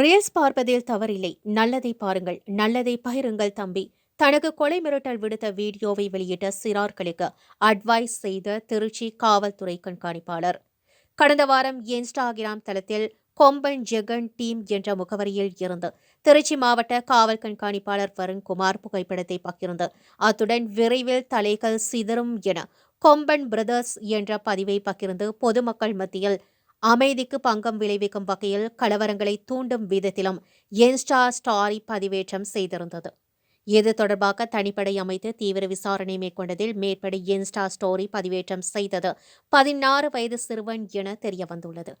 Reels பார்ப்பதில் தவறில்லை. நல்லதை பாருங்கள் நல்லதை பகிருங்கள் தம்பி. தனக்கு கொலை மிரட்டல் விடுத்த வீடியோவை வெளியிட்ட சிறார்களுக்கு அட்வைஸ் செய்த திருச்சி காவல்துறை கண்காணிப்பாளர். கடந்த வாரம் இன்ஸ்டாகிராம் தளத்தில் கொம்பன் ஜெகன் டீம் என்ற முகவரியில் இருந்து திருச்சி மாவட்ட காவல் கண்காணிப்பாளர் வருண்குமார் புகைப்படத்தை பகிர்ந்து அத்துடன் விரைவில் தலைகள் சிதறும் என கொம்பன் பிரதர்ஸ் என்ற பதிவை பகிர்ந்து பொதுமக்கள் மத்தியில் அமைதிக்கு பங்கம் விளைவிக்கும் வகையில் கலவரங்களை தூண்டும் விதத்திலும் என்ஸ்டா ஸ்டாரி பதிவேற்றம் செய்திருந்தது. இது தொடர்பாக தனிப்படை அமைத்து தீவிர விசாரணை மேற்கொண்டதில் மேற்படி இன்ஸ்டா ஸ்டோரி பதிவேற்றம் செய்தது பதினாறு வயது சிறுவன் என தெரியவந்துள்ளது.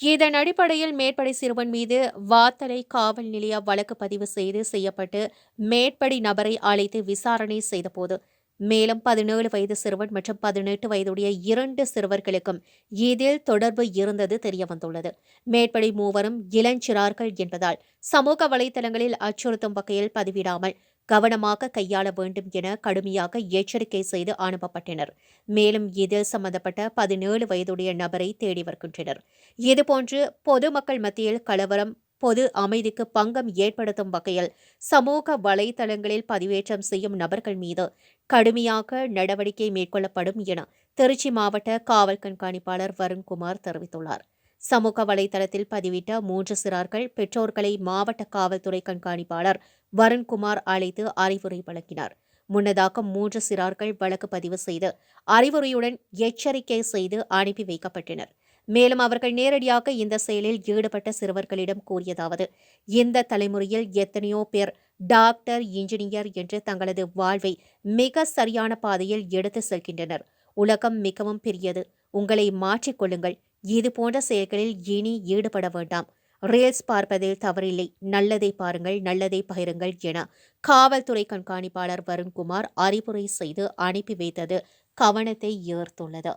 இதன் அடிப்படையில் மேற்படி சிறுவன் மீது வாத்தலை காவல் நிலைய வழக்கு பதிவு செய்து செய்யப்பட்டு மேற்படி நபரை அழைத்து விசாரணை செய்தபோது மேலும் பதினேழு வயது சிறுவன் மற்றும் பதினெட்டு வயதுடைய இரண்டு சிறுவர்களுக்கும் இதில் தொடர்பு இருந்தது தெரியவந்துள்ளது மேற்படி மூவரும் இளஞ்சிறார்கள் என்பதால் சமூக வலைதளங்களில் அச்சுறுத்தும் வகையில் பதிவிடாமல் கவனமாக கையாள வேண்டும் என கடுமையாக எச்சரிக்கை செய்து அனுப்பப்பட்டனர். மேலும் இதில் சம்பந்தப்பட்ட பதினேழு வயதுடைய நபரை தேடி வருகின்றனர். இதுபோன்று பொதுமக்கள் மத்தியில் கலவரம் பொது அமைதிக்கு பங்கம் ஏற்படுத்தும் வகையில் சமூக வலைதளங்களில் பதிவேற்றம் செய்யும் நபர்கள் மீது கடுமையாக நடவடிக்கை மேற்கொள்ளப்படும் என திருச்சி மாவட்ட காவல் கண்காணிப்பாளர் வருண்குமார் தெரிவித்துள்ளார். சமூக வலைதளத்தில் பதிவிட்ட மூன்று சிறார்கள் பெற்றோர்களை மாவட்ட காவல்துறை கண்காணிப்பாளர் வருண்குமார் அழைத்து அறிவுரை வழங்கினார். முன்னதாக மூன்று சிறார்கள் வழக்கு பதிவு செய்து அறிவுரையுடன் எச்சரிக்கை செய்து அனுப்பி வைக்கப்பட்டனர். மேலும் அவர்கள் நேரடியாக இந்த செயலில் ஈடுபட்ட சிறுவர்களிடம் கூறியதாவது இந்த தலைமுறையில் எத்தனையோ பேர் டாக்டர் இன்ஜினியர் என்று தங்களது வாழ்வை மிக சரியான பாதையில் எடுத்து செல்கின்றனர். உலகம் மிகவும் பெரியது. உங்களை மாற்றிக்கொள்ளுங்கள் இது போன்ற செயல்களில் இனி ஈடுபட வேண்டாம். ரீல்ஸ் பார்ப்பதில் தவறில்லை. நல்லதை பாருங்கள் நல்லதை பகிருங்கள் என காவல்துறை கண்காணிப்பாளர் வருண்குமார் அறிவுரை செய்து அனுப்பி வைத்தது கவனத்தை ஈர்த்துள்ளது.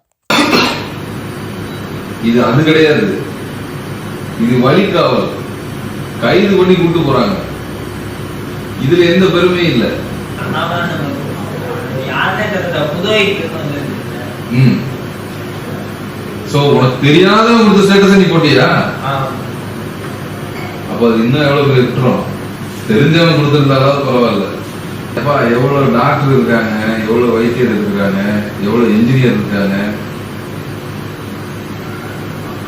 இது அது கிடையாது. இது வழிகாவல் கைது பண்ணி கூட்டு போறாங்க. இதுல எந்த பெருமையும் இல்ல. ம். சோ உனக்கு தெரியாத ஒரு ஸ்டேட்டஸ் நீ போட்டியா? அப்ப அது இன்னும் எவ்வளவு குற்றம்? தெரிஞ்சவன் கொடுத்திருந்தாலும் பரவாயில்ல. அப்பா எவ்வளவு டாக்டர் இருக்காங்க எவ்வளவு வைத்தியர் இருக்காங்க எவ்வளவு இன்ஜினியர் இருக்காங்க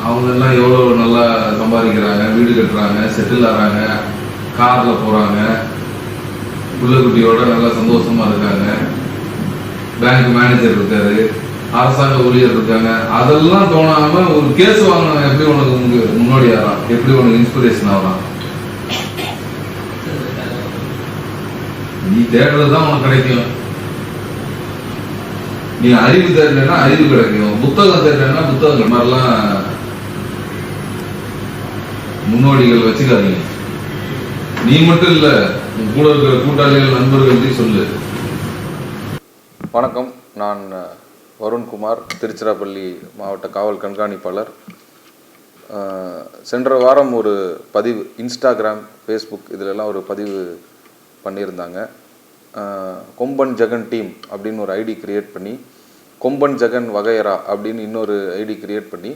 அவங்க எல்லாம் எவ்வளோ நல்லா சம்பாதிக்கிறாங்க வீடு கட்டுறாங்க செட்டில் ஆகிறாங்க காரில் போகிறாங்க பிள்ளைக்குட்டியோட குட்டியோட நல்லா சந்தோஷமா இருக்காங்க. பேங்க் மேனேஜர் இருக்காரு அரசாங்க ஊழியர் இருக்காங்க. அதெல்லாம் தோணாமல் ஒரு கேஸ் வாங்கினாங்க எப்படி உனக்கு முன்னாடி ஆகலாம் எப்படி உனக்கு இன்ஸ்பிரேஷன் ஆகலாம் நீ தேடுறது தான் உனக்கு கிடைக்கும். நீ அறிவு தேடலைன்னா அறிவு கிடைக்கும். புத்தகம் தேடலைன்னா புத்தகம் மாதிரிலாம் முன்னோடிகள் வச்சுக்காதீங்க நீ மட்டும் இல்ல உன் கூட இருக்கிற கூட்டாளிகள் நண்பர்கள் சொல்லு. வணக்கம். நான் வருண்குமார் திருச்சிராப்பள்ளி மாவட்ட காவல் கண்காணிப்பாளர். சென்ற வாரம் ஒரு பதிவு இன்ஸ்டாகிராம் ஃபேஸ்புக் இதிலெல்லாம் ஒரு பதிவு பண்ணியிருந்தாங்க. கொம்பன் ஜெகன் டீம் அப்படின்னு ஒரு ஐடி கிரியேட் பண்ணி கொம்பன் ஜெகன் வகையரா அப்படின்னு இன்னொரு ஐடி கிரியேட் பண்ணி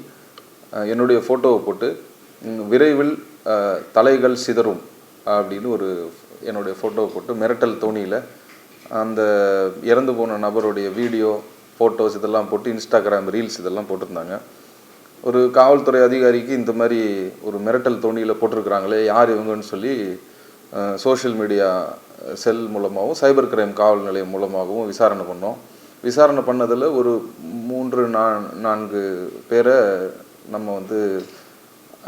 என்னுடைய ஃபோட்டோவை போட்டு விரைவில் தலைகள் சிதறும் அப்படின்னு ஒரு என்னுடைய ஃபோட்டோ போட்டு மிரட்டல் தோணியில் அந்த இறந்து போன நபருடைய வீடியோ ஃபோட்டோஸ் இதெல்லாம் போட்டு இன்ஸ்டாகிராம் ரீல்ஸ் இதெல்லாம் போட்டிருந்தாங்க. ஒரு காவல்துறை அதிகாரிக்கு இந்த மாதிரி ஒரு மிரட்டல் தோணியில் போட்டிருக்கிறாங்களே யார் இவங்கன்னு சொல்லி சோஷியல் மீடியா செல் மூலமாகவும் சைபர் கிரைம் காவல் நிலையம் மூலமாகவும் விசாரணை பண்ணோம். விசாரணை பண்ணதில் ஒரு மூன்று நா நான்கு பேரை நம்ம வந்து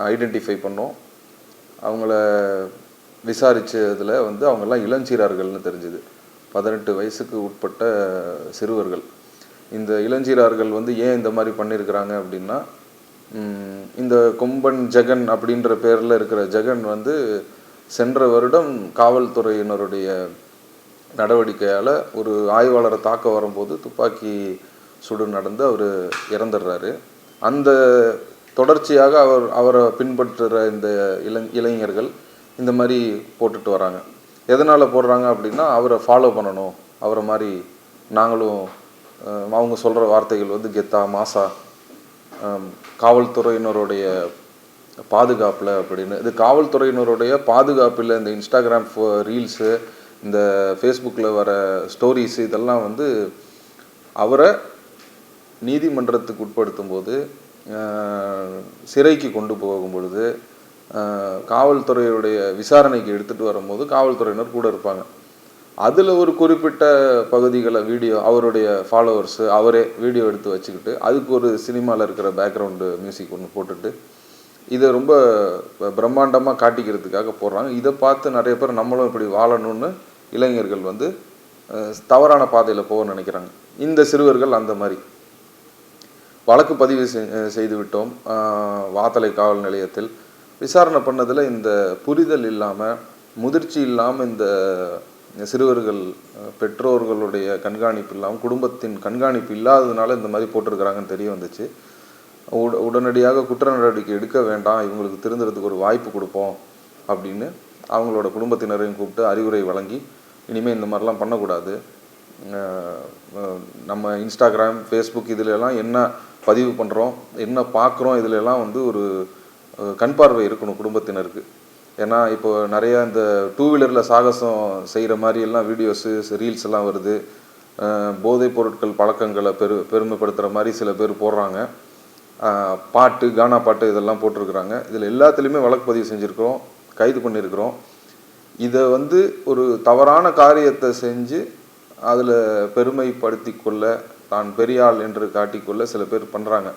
ஐடென்டிஃபை பண்ணோம். அவங்கள விசாரித்ததில் வந்து அவங்கெல்லாம் இளஞ்சீரார்கள்னு தெரிஞ்சுது. பதினெட்டு வயசுக்கு உட்பட்ட சிறுவர்கள். இந்த இளஞ்சீரார்கள் வந்து ஏன் இந்த மாதிரி பண்ணியிருக்கிறாங்க அப்படின்னா இந்த கொம்பன் ஜெகன் அப்படின்ற பேரில் இருக்கிற ஜெகன் வந்து சென்ற வருடம் காவல்துறையினருடைய நடவடிக்கையால் ஒரு ஆய்வாளரை தாக்க வரும்போது துப்பாக்கி சுடு நடந்து அவர் இறந்துடுறாரு. அந்த தொடர்ச்சியாக அவர் அவரை பின்பற்றுற இந்த இள இளைஞர்கள் இந்த மாதிரி போட்டுட்டு வராங்க. எதனால் போடுறாங்க அப்படின்னா அவரை ஃபாலோ பண்ணணும். அவரை மாதிரி நாங்களும் அவங்க சொல்கிற வார்த்தைகள் வந்து கெத்தா மாசா காவல்துறையினருடைய பாதுகாப்பில் அப்படின்னு. இது காவல்துறையினருடைய பாதுகாப்பில் இந்த இன்ஸ்டாகிராம் ரீல்ஸு இந்த ஃபேஸ்புக்கில் வர ஸ்டோரிஸ் இதெல்லாம் வந்து அவரை நீதிமன்றத்துக்கு உட்படுத்தும் போது சிறைக்கு கொண்டு போகும் பொழுது காவல்துறையுடைய விசாரணைக்கு எடுத்துகிட்டு வரும்போது காவல்துறையினர் கூட இருப்பாங்க. அதில் ஒரு குறிப்பிட்ட பகுதிகளை வீடியோ அவருடைய ஃபாலோவர்ஸு அவரே வீடியோ எடுத்து வச்சுக்கிட்டு அதுக்கு ஒரு சினிமாவில் இருக்கிற பேக்ரவுண்டு மியூசிக் ஒன்று போட்டுட்டு இதை ரொம்ப பிரம்மாண்டமாக காட்டிக்கிறதுக்காக போடுறாங்க. இதை பார்த்து நிறைய பேர் நம்மளும் இப்படி வாழணும்னு இளைஞர்கள் வந்து தவறான பாதையில் போக நினைக்கிறாங்க. இந்த சிறுவர்கள் அந்த மாதிரி. வழக்கு பதிவு செ- செய்து விட்டோம் வாத்தலை காவல் நிலையத்தில். விசாரணை பண்ணதில் இந்த புரிதல் இல்லாமல் முதிர்ச்சி இல்லாமல் இந்த சிறுவர்கள் பெற்றோர்களுடைய கண்காணிப்பு இல்லாமல் குடும்பத்தின் கண்காணிப்பு இல்லாததுனால இந்த மாதிரி போட்டிருக்கிறாங்கன்னு தெரிய வந்துச்சு. உட உடனடியாக குற்ற நடவடிக்கை எடுக்க வேண்டாம் இவங்களுக்கு திருந்துறதுக்கு ஒரு வாய்ப்பு கொடுப்போம் அப்படின்னு அவங்களோட குடும்பத்தினரையும் கூப்பிட்டு அறிவுரை வழங்கி இனிமேல் இந்த மாதிரிலாம் பண்ணக்கூடாது. நம்ம இன்ஸ்டாகிராம் ஃபேஸ்புக் இதிலெல்லாம் என்ன பதிவு பண்ணுறோம் என்ன பார்க்குறோம் இதிலெல்லாம் வந்து ஒரு கண் பார்வை இருக்கணும் குடும்பத்தினருக்கு. ஏன்னா இப்போ நிறையா இந்த டூ வீலரில் சாகசம் செய்கிற மாதிரி எல்லாம் வீடியோஸு ரீல்ஸ் எல்லாம் வருது. போதைப் பொருட்கள் பழக்கங்களை பெரு பெருமைப்படுத்துகிற மாதிரி சில பேர் போடுறாங்க. பாட்டு கானா பாட்டு இதெல்லாம் போட்டிருக்கிறாங்க. இதில் எல்லாத்துலேயுமே வழக்கு பதிவு செஞ்சுருக்கிறோம் கைது பண்ணியிருக்கிறோம் இதை வந்து ஒரு தவறான காரியத்தை செஞ்சு அதில் பெருமைப்படுத்தி கொள்ள தான் பெரியாள் என்று காட்டிக்கொள்ள சில பேர் பண்ணுறாங்க